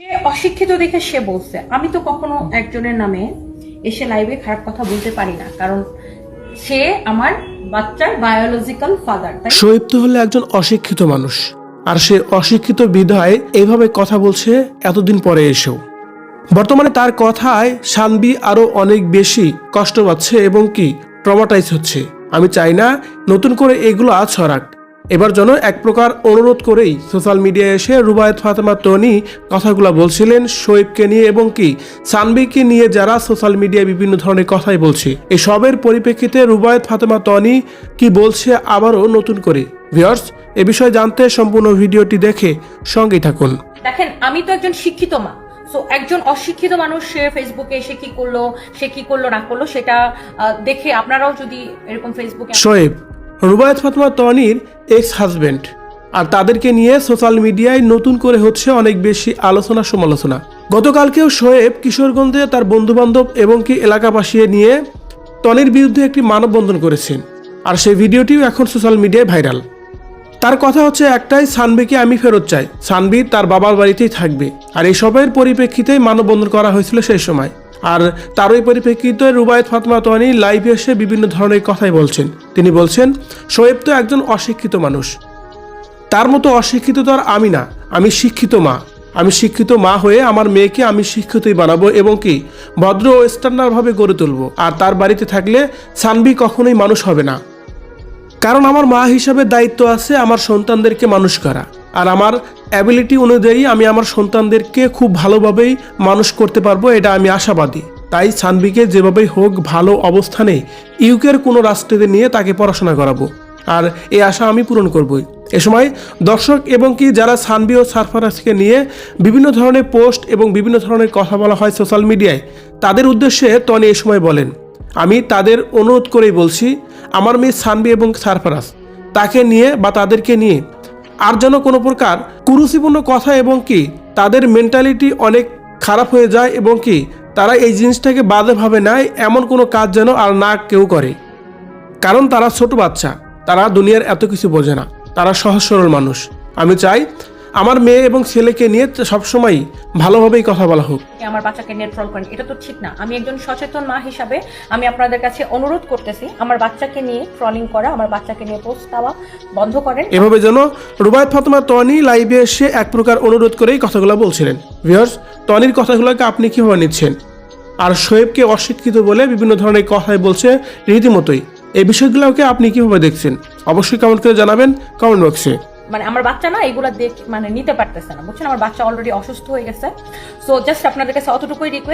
সে অশিক্ষিত দেখে সে বলছে, আমি তো কখনো একজনের নামে এসে লাইভে খারাপ কথা বলতে পারি না, কারণ সে আমার বাচ্চার বায়োলজিক্যাল ফাদার শোয়েব তো হলে একজন অশিক্ষিত মানুষ, আর সে অশিক্ষিত বিধায় এইভাবে কথা বলছে এতদিন পরে এসেও। বর্তমানে তার কথায় শানবি আরও অনেক বেশি কষ্ট পাচ্ছে এবং কি ট্রমাটাইজ হচ্ছে। আমি চাই না নতুন করে এগুলো ছড়াক। এবার যেন এক প্রকার অনুরোধ করেই সোশ্যাল মিডিয়ায় এসে রুবায়ত ফাতেমা টনি কথাগুলো বলছিলেন শোয়েবকে নিয়ে এবং কি সানবিকে নিয়ে যারা সোশ্যাল মিডিয়ায় বিভিন্ন ধরনের কথাই বলছে। এই সবের পরিপ্রেক্ষিতে রুবায়ত ফাতেমা টনি কি বলছে আবারও নতুন করে। ভিউয়ার্স এ বিষয়ে জানতে সম্পূর্ণ ভিডিওটি দেখে সঙ্গেই থাকুন। দেখেন আমি তো একজন শিক্ষিত মা। সো একজন অশিক্ষিত মানুষ সে ফেসবুকে সে কি করল সে কি করল না করল সেটা দেখে আপনারাও যদি এরকম ফেসবুকে শোয়েব রুবায়ত ফাতমা তনির এক্স হাজবেন্ড আর তাদেরকে নিয়ে সোশ্যাল মিডিয়ায় নতুন করে হচ্ছে অনেক বেশি আলোচনা সমালোচনা। গতকালকেও শোয়েব কিশোরগঞ্জে তার বন্ধুবান্ধব এবং কি এলাকাবাসী নিয়ে টনির বিরুদ্ধে একটি মানববন্ধন করেছেন আর সেই ভিডিওটিও এখন সোশ্যাল মিডিয়ায় ভাইরাল তার কথা হচ্ছে একটাই, সানবিকে আমি ফেরত চাই। সানবি তার বাবার বাড়িতেই থাকবে। আর এইসবের পরিপ্রেক্ষিতেই মানববন্ধন করা হয়েছিল সেই সময়। আর তারই পরিপ্রেক্ষিতে রুবায়ত ফাতমা তোয়ানি লাইভে এসে বিভিন্ন ধরনের কথাই বলছেন। তিনি বলছেন, শোয়েব তো একজন অশিক্ষিত মানুষ। তার মতো অশিক্ষিত তো আর আমি না। আমি শিক্ষিত মা। আমি শিক্ষিত মা হয়ে আমার মেয়েকে আমি শিক্ষিতই বানাবো এবং কি, ভদ্র ও স্ট্যান্ডার্ডভাবে গড়ে তুলবো। আর তার বাড়িতে থাকলে সানবি কখনোই মানুষ হবে না। কারণ আমার মা হিসাবে দায়িত্ব আছে আমার সন্তানদেরকে মানুষ করা। আর আমার অ্যাবিলিটি অনুযায়ী আমি আমার সন্তানদেরকে খুব ভালোভাবেই মানুষ করতে পারব, এটা আমি আশাবাদী। তাই সানবিকে যেভাবেই হোক ভালো অবস্থানে ইউকের কোনো রাষ্ট্রতে নিয়ে তাকে পড়াশোনা করাবো। আর এই আশা আমি পূরণ করবই। এ সময় দর্শক এবং কি যারা সানবি ও সারফারাজকে নিয়ে বিভিন্ন ধরনের পোস্ট এবং বিভিন্ন ধরনের কথা বলা হয় সোশ্যাল মিডিয়ায়, তাদের উদ্দেশ্যে তনি এ সময় বলেন, আমি তাদের অনুরোধ করেই বলছি, আমার মেয়ে সানবি এবং সারফারাজ তাকে নিয়ে বা তাদেরকে নিয়ে আর যেন কোনো প্রকার কুরুচিপূর্ণ কথা এবং কি তাদের মেন্টালিটি অনেক খারাপ হয়ে যায় এবং কি তারা এই জিনিসটাকে বাজেভাবে নেয়, এমন কোনো কাজ যেন আর না কেউ করে। কারণ তারা ছোট বাচ্চা, তারা দুনিয়ার এত কিছু বোঝে না। তারা সহজ সরল মানুষ। আমি চাই আমার মেয়ে এবং ছেলেকে নিয়ে সবসময় ভালোভাবেই কথা বলা হোক। আমার বাচ্চাকে নিয়ে ট্রল করেন এটা তো ঠিক না। আমি একজন সচেতন মা হিসাবে আমি আপনাদের কাছে অনুরোধ করতেছি আমার বাচ্চাকে নিয়ে ট্রলিং করা আমার বাচ্চাকে নিয়ে পোস্ট দেওয়া বন্ধ করেন। এভাবে যেন রুবায়ত ফাতেমা টনি লাইভে এসে এক প্রকার অনুরোধ করেই কথাগুলো বলছিলেন। ভিউয়ার্স টনির কথাগুলোকে আপনি কীভাবে নিচ্ছেন? আর শোয়েবকে অশিক্ষিত বলে বিভিন্ন ধরনের কথাই বলছে রীতিমতোই। এই বিষয়গুলোকে আপনি কীভাবে দেখছেন? অবশ্যই কমেন্ট করে জানাবেন কমেন্ট বক্সে মানে আমার বাচ্চা না এগুলা দেখ মানে নিতে পারতেছে না। বুঝছেন? আমার বাচ্চা অলরেডি অসুস্থ হয়ে গেছে। সো জাস্ট আপনাদের কাছে অতটুকুই রিকোয়েস্ট